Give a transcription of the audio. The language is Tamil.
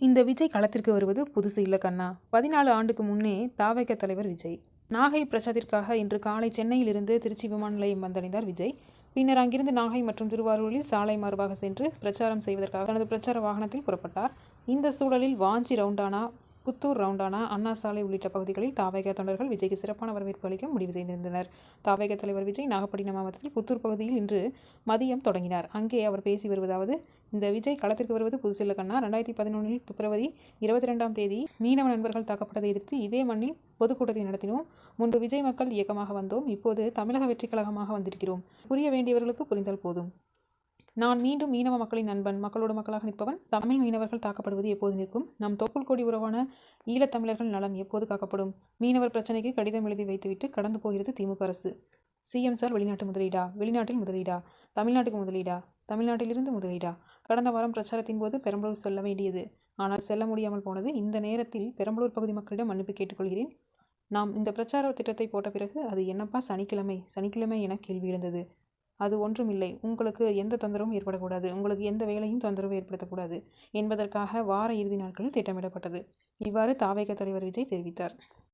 இந்த விஜய் களத்திற்கு வருவது புதுசு இல்லை கண்ணா. பதினாலு ஆண்டுக்கு முன்னே தாவேக தலைவர் விஜய். நாகை பிரச்சாரத்திற்காக இன்று காலை சென்னையிலிருந்து திருச்சி விமான நிலையம் வந்தடைந்தார் விஜய். பின்னர் அங்கிருந்து நாகை மற்றும் திருவாரூரில் சாலை மார்பாக சென்று பிரச்சாரம் செய்வதற்காக தனது பிரச்சார வாகனத்தில் புறப்பட்டார். இந்த சூழலில் வாஞ்சி ரவுண்டானா புத்தூர் ரவுண்டானா அண்ணா சாலை உள்ளிட்ட பகுதிகளில் தாவேக தொண்டர்கள் விஜய்க்கு சிறப்பான வரவேற்பு அளிக்க முடிவு செய்திருந்தனர். தாவேக தலைவர் விஜய் நாகப்பட்டினம் மாவட்டத்தில் புத்தூர் பகுதியில் இன்று மதியம் தொடங்கினார். அங்கே அவர் பேசி வருவதாவது இந்த விஜய் களத்திற்கு வருவது புதுசில்ல கண்ணா. ரெண்டாயிரத்தி பதினொன்றில் பிப்ரவரி இருபத்தி ரெண்டாம் தேதி மீனவ நண்பர்கள் தாக்கப்பட்டதை எதிர்த்து இதே மண்ணில் பொதுக்கூட்டத்தை நடத்தினோம். முன்பு விஜய் மக்கள் இயக்கமாக வந்தோம். இப்போது தமிழக வெற்றி கழகமாக வந்திருக்கிறோம். புரிய வேண்டியவர்களுக்கு புரிந்தால் போதும். நான் மீண்டும் மீனவ மக்களின் நண்பன் மக்களோடு மக்களாக நிற்பவன். தமிழ் மீனவர்கள் தாக்கப்படுவது எப்போது நிற்கும்? நம் தொப்புள் கொடி உறவான ஈழத்தமிழர்கள் நலன் எப்போது காக்கப்படும்? மீனவர் பிரச்சனைக்கு கடிதம் எழுதி வைத்துவிட்டு கடந்து போகிறது திமுக அரசு. சிஎம் சார் வெளிநாட்டு முதலீடா? வெளிநாட்டில் முதலீடா? தமிழ்நாட்டுக்கு முதலீடா? தமிழ்நாட்டிலிருந்து முதலீடா? கடந்த வாரம் பிரச்சாரத்தின் போது பெரம்பலூர் செல்ல வேண்டியது. ஆனால் செல்ல முடியாமல் போனது. இந்த நேரத்தில் பெரம்பலூர் பகுதி மக்களிடம் மன்னிப்பு கேட்டுக்கொள்கிறேன். நாம் இந்த பிரச்சார திட்டத்தை போட்ட பிறகு அது என்னப்பா சனிக்கிழமை? சனிக்கிழமை என கேள்வி எழுந்தது. அது ஒன்றும் இல்லை. உங்களுக்கு எந்த தொந்தரவும் ஏற்படக்கூடாது. உங்களுக்கு எந்த வேலையும் தொந்தரவு ஏற்படுத்தக்கூடாது என்பதற்காக வார இறுதி நாட்களில் திட்டமிடப்பட்டது. இவ்வாறு தாவேக தலைவர் விஜய் தெரிவித்தார்.